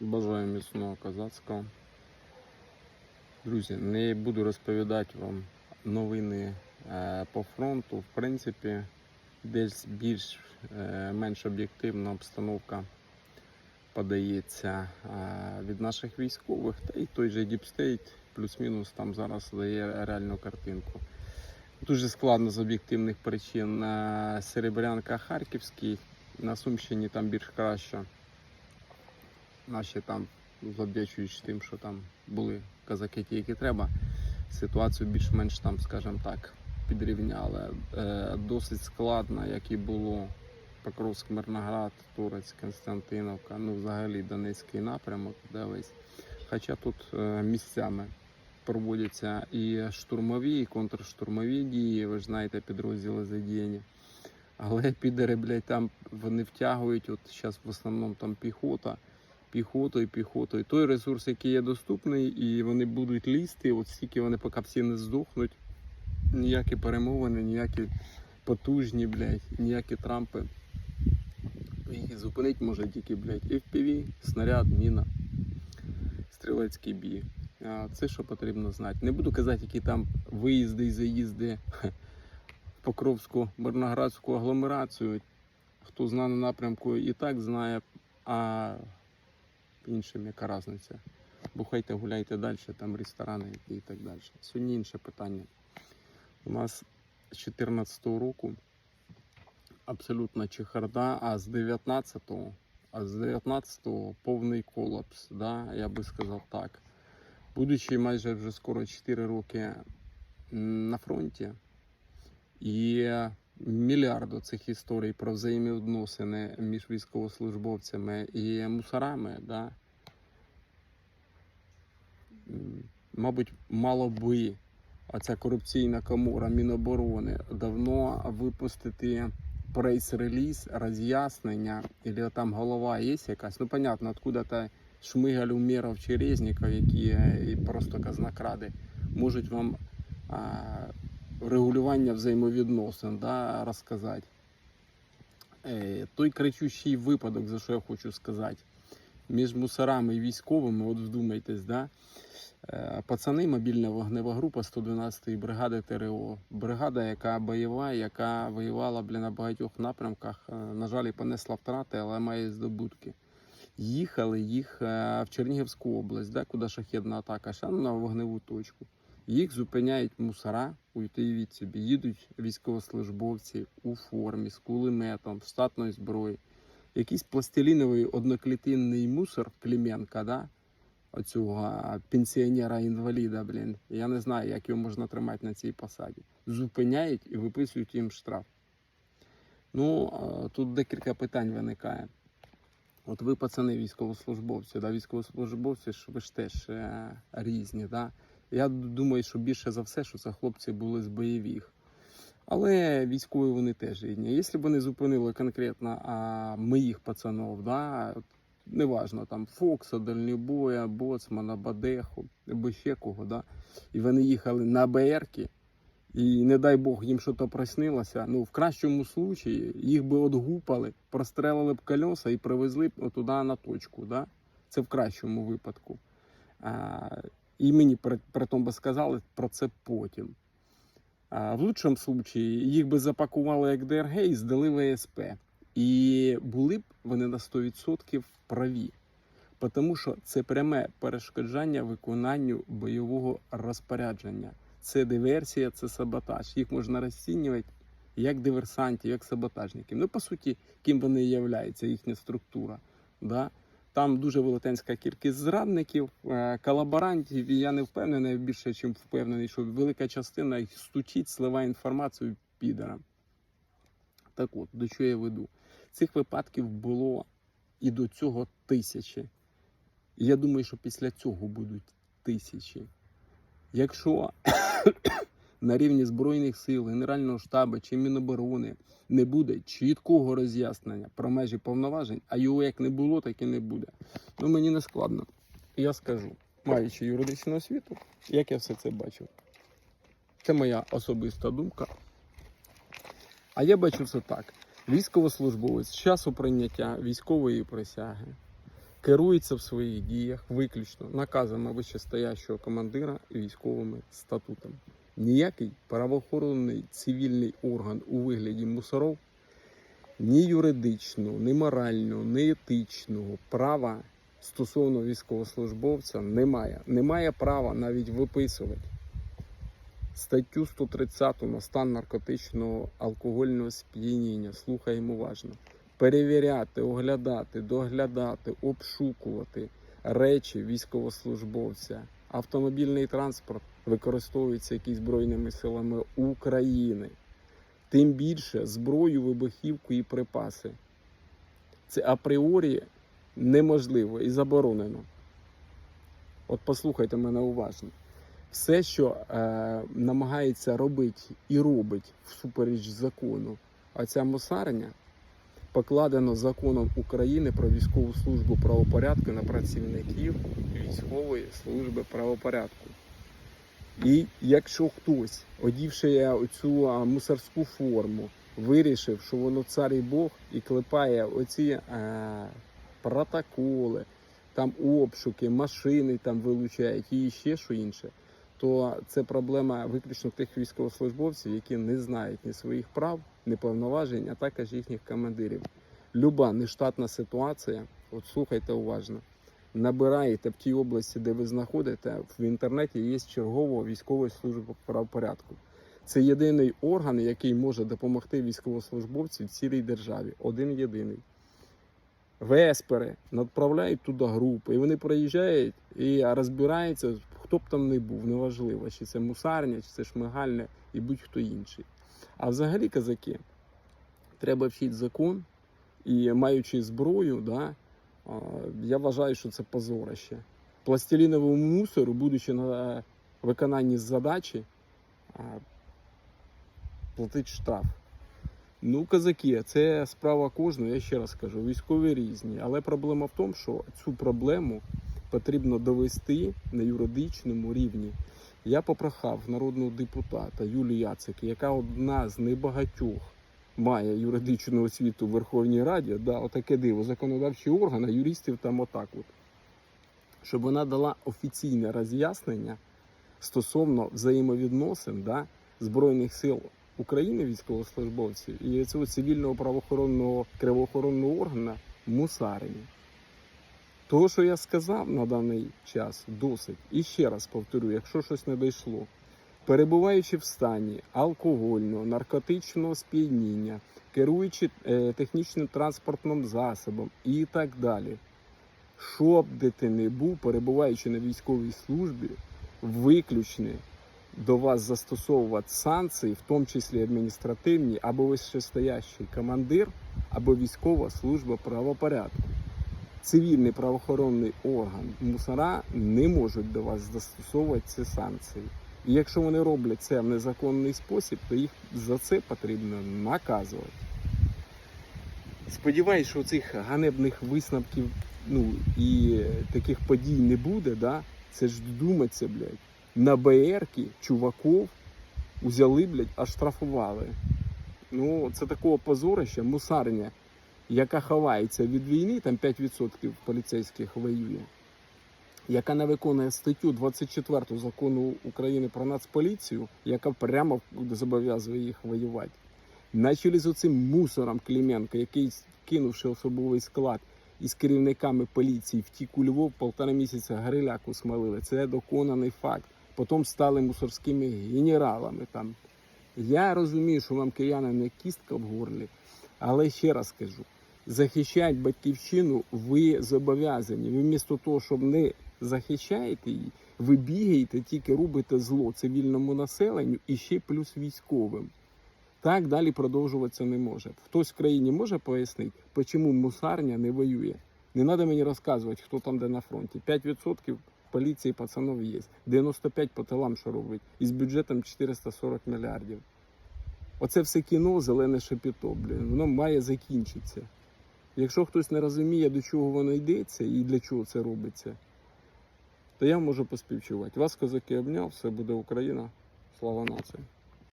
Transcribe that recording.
Бажаю міцного козацького. Друзі, не буду розповідати вам новини е, по фронту. В принципі, десь більш е, менш об'єктивна обстановка подається е, від наших військових, та й той же Діпстейт плюс-мінус там зараз дає реальну картинку. Дуже складно з об'єктивних причин. Серебрянка Харківський, на Сумщині там більш краще. Наші там, завдячуючи тим, що там були казаки, ті, які треба, ситуацію більш-менш там, скажімо так, підрівняли. Е, досить складно, як і було Покровськ, Мирноград, Турець, Константиновка, ну взагалі Донецький напрямок, де. Хоча тут е, місцями проводяться і штурмові, і контрштурмові дії, ви ж знаєте, підрозділи задіяні. Але підери, блядь, там вони втягують, от зараз в основному там піхота, піхотою, піхотою. Той ресурс, який є доступний, і вони будуть лізти, от стільки вони поки всі не здохнуть. Ніякі перемовини, ніякі потужні, блядь, ніякі трампи. Їх зупинить може тільки, блядь, FPV, снаряд, міна, стрілецький бій. А Це що потрібно знати. Не буду казати, які там виїзди і заїзди в Покровську Мирноградську агломерацію. Хто знає на напрямку і так знає, а іншим яка різниця. Бухайте, гуляйте далі, там ресторани і так далі. Сьогодні інше питання. У нас з 2014 року абсолютна чехарда, а з 19-го, а з 19-го повний колапс, да, я би сказав так. Будучи майже вже скоро 4 роки на фронті, і мільярд цих історій про взаємовідносини між військовослужбовцями і мусорами, да, мабуть, мало би оця корупційна комора Міноборони давно випустити прейс-реліз, роз'яснення, або там голова є якась, ну понятно, откуда то Шмигаль, Умєров чи Резніков, які е, просто казнокради, можуть вам регулювання взаємовідносин да, розказати. Е, той кричущий випадок, за що я хочу сказати, між мусорами і військовими, от вдумайтесь, да, Е, Пацани, мобільна вогнева група 112-ї бригади ТРО. Бригада, яка бойова, яка воювала бля, на багатьох напрямках. Е, На жаль, понесла втрати, але має здобутки. Їхали їх в Чернігівську область, да, куди шахідна атака, ще на вогневу точку. Їх зупиняють мусора, уявіть собі, їдуть військовослужбовці у формі, з кулеметом, з штатною зброєю. Якийсь пластиліновий одноклітинний мусор Клименка, да? оцього пенсіонера-інваліда, блін. Я не знаю, як його можна тримати на цій посаді. Зупиняють і виписують їм штраф. Ну, тут декілька питань виникає. От ви, пацани, військовослужбовці, да, військовослужбовці ви ж теж е, різні. Да? Я думаю, що більше за все, що це хлопці були з бойових. Але військові вони теж різні. Якщо б вони зупинили конкретно а, моїх пацанів, да, неважно, там Фокса, Дальнібоя, Боцмана, Бадеху, або ще кого, да, і вони їхали на БРки, і не дай Бог їм щось приснилося, ну в кращому случаї їх би отгупали, прострелили б колеса і привезли б туди на точку. Да? Це в кращому випадку. А, і мені при, при тому би сказали про це потім. А, в лучшому случаї їх би запакували як ДРГ і здали в ВСП. І були б вони на 100% праві. Тому що це пряме перешкоджання виконанню бойового розпорядження. Це диверсія, це саботаж. Їх можна розцінювати як диверсантів, як саботажників. Ну, по суті, ким вони являються, їхня структура. Да? Там дуже велетенська кількість зрадників, е, колаборантів, і я не впевнений, більше ніж впевнений, що велика частина їх стучить, сливає інформацію підерам. Так от, до чого я веду? Цих випадків було і до цього тисячі. Я думаю, що після цього будуть тисячі. Якщо на рівні Збройних сил, Генерального штабу чи Міноборони не буде чіткого роз'яснення про межі повноважень, а його як не було, так і не буде. Ну мені не складно. Я скажу, маючи юридичну освіту, як я все це бачив. Це моя особиста думка. А я бачу це так: військовослужбовець з часу прийняття військової присяги керується в своїх діях виключно наказами вищестоящого командира військовими статутами. Ніякий правоохоронний цивільний орган у вигляді мусоров ні юридичного, ні морального, ні етичного права стосовно військовослужбовця немає. Немає права навіть виписувати статтю 130 на стан наркотичного алкогольного сп'яніння. Слухаємо уважно. Перевіряти, оглядати, доглядати, обшукувати речі військовослужбовця. Автомобільний транспорт використовується якісь збройними силами України. Тим більше зброю, вибухівку і припаси. Це апріорі неможливо і заборонено. От послухайте мене уважно. Все, що е, намагається робити і робить всупереч закону, а ця мусарня покладено законом України про військову службу правопорядку на працівників військової служби правопорядку. І якщо хтось, одівши оцю а, мусорську форму, вирішив, що воно цар і Бог, і клепає оці е, протоколи, там обшуки, машини там вилучають і ще що інше, то це проблема виключно тих військовослужбовців, які не знають ні своїх прав, ні повноважень, а також їхніх командирів. Люба нештатна ситуація, от слухайте уважно, набираєте в тій області, де ви знаходите, в інтернеті є чергова військова служба правопорядку. Це єдиний орган, який може допомогти військовослужбовцю в цілій державі. Один єдиний. Веспери направляють туди групи, і вони приїжджають і розбираються, хто б там не був, неважливо, чи це мусарня, чи це шмигальня і будь-хто інший. А взагалі, казаки, треба вчити закон і маючи зброю, да, я вважаю, що це позорище. Пластиліновому мусору, будучи на виконанні задачі, платить штраф. Ну, казаки, це справа кожного, я ще раз кажу, військові різні. Але проблема в тому, що цю проблему потрібно довести на юридичному рівні. Я попрохав народного депутата Юлію Яцик, яка одна з небагатьох має юридичну освіту в Верховній Раді, да, отаке диво, законодавчий орган, юристів там отак от. Щоб вона дала офіційне роз'яснення стосовно взаємовідносин да, Збройних сил України, військовослужбовців, і цього цивільного правоохоронного кривоохоронного органу мусарені. Того, що я сказав на даний час, досить. І ще раз повторю, якщо щось не дійшло, перебуваючи в стані алкогольного, наркотичного сп'яніння, керуючи е, технічним транспортним засобом і так далі, що б де ти не був, перебуваючи на військовій службі, виключне до вас застосовувати санкції, в тому числі адміністративні, або вищестоящий командир, або військова служба правопорядку. Цивільний правоохоронний орган мусора не можуть до вас застосовувати ці санкції. І якщо вони роблять це в незаконний спосіб, то їх за це потрібно наказувати. Сподіваюсь, що цих ганебних висновків ну, і таких подій не буде, да? це ж думаться, блядь. На БРки чуваків узяли, блядь, аж штрафували. Ну, це такого позорища, мусарня, яка ховається від війни, там 5% поліцейських воює, яка не виконує статтю 24 закону України про нацполіцію, яка прямо зобов'язує їх воювати. На з оцим мусором Клименко, який кинувши особовий склад із керівниками поліції втік у Львов, полтора місяця гриляку смалили. Це доконаний факт. Потім стали мусорськими генералами там. Я розумію, що вам кияни не кістка в горлі, але ще раз кажу: захищати батьківщину ви зобов'язані. Ви вмісто того, щоб не захищаєте її, ви бігаєте, тільки робите зло цивільному населенню і ще плюс військовим. Так далі продовжуватися не може. Хтось в країні може пояснити, чому мусарня не воює. Не треба мені розказувати, хто там де на фронті. 5% поліції пацанов є. 95 по тилам, що робить. І з бюджетом 440 мільярдів. Оце все кіно, зелене шепіто, блін, воно має закінчитися. Якщо хтось не розуміє, до чого воно йдеться і для чого це робиться, то я можу поспівчувати. Вас, козаки, обняв, все буде Україна. Слава нації!